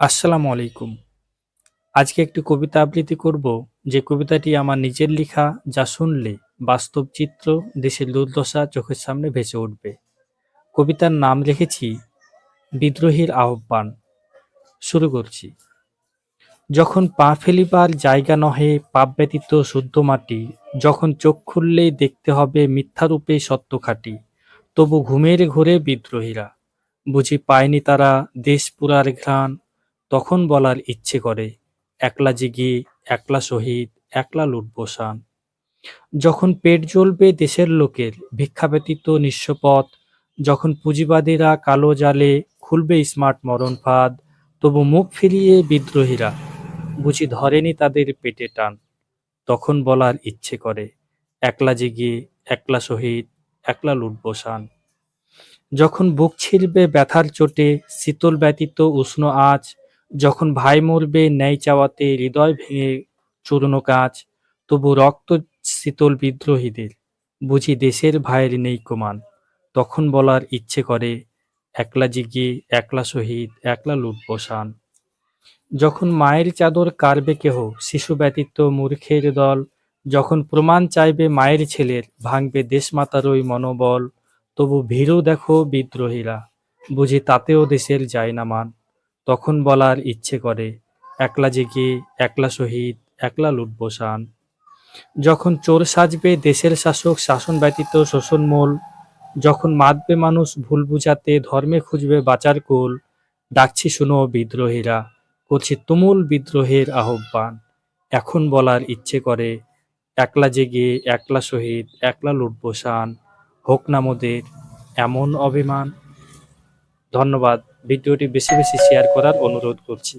আসসালামু আলাইকুম। আজকে একটি কবিতা আবৃত্তি করব, যে কবিতাটি আমার নিজের লেখা যা শুনলে বাস্তব চিত্র দেশের দুর্দশা চোখের সামনে ভেসে উঠবে। কবিতার নাম লিখেছি, বিদ্রোহীর আহ্বান। শুরু করছি। যখন পা ফেলিবার জায়গা নহে পাপ ব্যতীত শুদ্ধ মাটি, যখন চোখ খুললেই দেখতে হবে মিথ্যারূপে সত্য খাটি, তবু ঘুমের ঘোরে বিদ্রোহীরা। বুঝি পায়নি তারা দেশ পুরার ঘ্রাণ তখন বলার ইচ্ছে করে, একলা জিগি, একলা শহীদ, একলা লুটবসান যখন পেট জ্বলবে দেশের লোকের, ভিক্ষা ব্যতীত নিঃস্বপথ যখন পুঁজিবাদীরা কালো জালে খুলবে স্মার্ট মরণ ফাঁদ, তবু মুখ ফিরিয়ে বিদ্রোহীরা বুঝি ধরেনি তাদের পেটে টান। তখন বলার ইচ্ছে করে, একলা জিগি, একলা শহীদ, একলা লুটবসান যখন বুক ছিড়বে ব্যথার চোটে, শীতল ব্যতীত উষ্ণ আঁচ যখন ভাই মরবে, ন্যায় চাওয়াতে হৃদয় ভেঙে চূর্ণ কাজ, তবু রক্ত শীতল বিদ্রোহীদের। বুঝি দেশের ভাইয়ের নেই কমান তখন বলার ইচ্ছে করে, একলা জিগি, একলা শহীদ, একলা লুটবসান যখন মায়ের চাদর কারবে কেহ, শিশু ব্যতীত মূর্খের দল। যখন প্রমাণ চাইবে মায়ের ছেলের, ভাঙবে দেশমাতার ওই মনোবল। তবু ভীরু দেখো বিদ্রোহীরা। বুঝি তাতেও দেশের যায় না মান। তখন বলার ইচ্ছে করে, একলা জেগে, একলা শহীদ একলা লুটবসান যখন চোর সাজবে দেশের শাসক, শাসন ব্যতীত শোষণমূল যখন মাতবে মানুষ ভুল বুঝাতে, ধর্মে খুঁজবে বাঁচার কুল। ডাকছি, শুনো বিদ্রোহীরা, করছি তুমুল বিদ্রোহের আহ্বান। এখন বলার ইচ্ছে করে, একলা জেগে, একলা শহীদ একলা লুটবসান হোক না মোদের এমন অভিমান। ধন্যবাদ। ভিডিওটি বেশি বেশি শেয়ার করার অনুরোধ করছি।